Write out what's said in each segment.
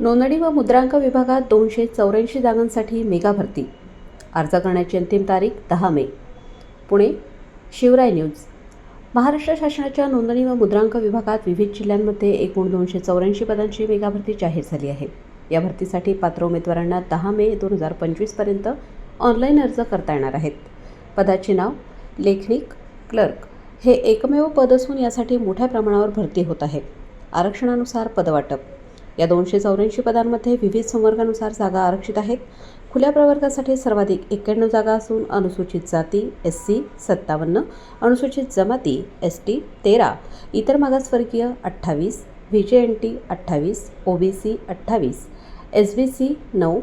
नोंदणी व मुद्रांक विभागात दोनशे चौऱ्याऐंशी जागांसाठी मेगा भरती. अर्ज करण्याची अंतिम तारीख दहा मे. पुणे शिवराय न्यूज. महाराष्ट्र शासनाच्या नोंदणी व मुद्रांक विभागात विविध जिल्ह्यांमध्ये एकूण दोनशे चौऱ्याऐंशी पदांची मेगा भरती जाहीर झाली आहे. या भरतीसाठी पात्र उमेदवारांना दहा मे दोन हजार पंचवीसपर्यंत ऑनलाईन अर्ज करता येणार आहेत. पदाचे नाव लेखनिक क्लर्क हे एकमेव पद असून यासाठी मोठ्या प्रमाणावर भरती होत आहे. आरक्षणानुसार पदवाटप. या दोनशे चौऱ्याऐंशी पदांमध्ये विविध संवर्गानुसार जागा आरक्षित आहेत. खुल्या प्रवर्गासाठी सर्वाधिक एक्क्याण्णव जागा असून अनुसूचित जाती एस सी सत्तावन्न अनुसूचित जमाती एस टी तेरा इतर मागासवर्गीय अठ्ठावीस व्ही जे एन टी अठ्ठावीस ओ बी सी अठ्ठावीस एस बी सी नऊ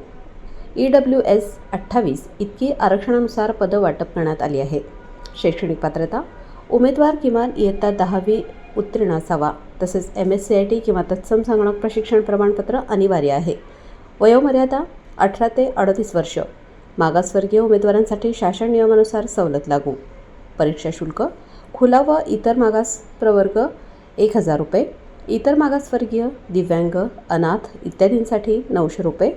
ई डब्ल्यू एस अठ्ठावीस इतकी आरक्षणानुसार पदं वाटप करण्यात आली आहेत. शैक्षणिक पात्रता उमेदवार किमान इयत्ता दहावी उत्तीर्ण असावा. तसेच M S C I T किंवा तत्सम संगणक प्रशिक्षण प्रमाणपत्र अनिवार्य आहे. वयोमर्यादा अठरा ते अडतीस वर्ष. मागासवर्गीय उमेदवारांसाठी शासन नियमानुसार सवलत लागू. परीक्षा शुल्क खुला व इतर मागास प्रवर्ग एक हजार रुपये. इतर मागासवर्गीय दिव्यांग अनाथ इत्यादींसाठी नऊशे रुपये.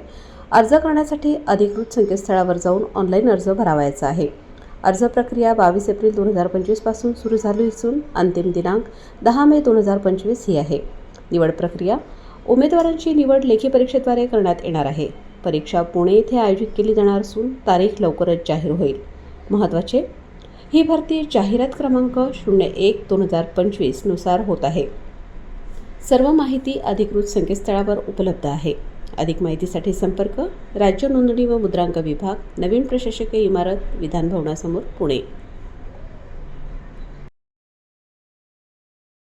अर्ज करण्यासाठी अधिकृत संकेतस्थळावर जाऊन ऑनलाईन अर्ज भरावायचा आहे. अर्ज प्रक्रिया बावीस एप्रिल दोन हजार पंचवीसपासून सुरू झाली असून अंतिम दिनांक दहा मे दोन हजार पंचवीस ही आहे. निवड प्रक्रिया उमेदवारांची निवड लेखी परीक्षेद्वारे करण्यात येणार आहे. परीक्षा पुणे येथे आयोजित केली जाणार असून तारीख लवकरच जाहीर होईल. महत्त्वाचे ही भरती जाहिरात क्रमांक शून्य एक दोन हजार पंचवीसनुसार होत आहे. सर्व माहिती अधिकृत संकेतस्थळावर उपलब्ध आहे. अधिक माहितीसाठी संपर्क राज्य नोंदणी व मुद्रांक विभाग नवीन प्रशासकीय इमारत विधानभवनासमोर पुणे.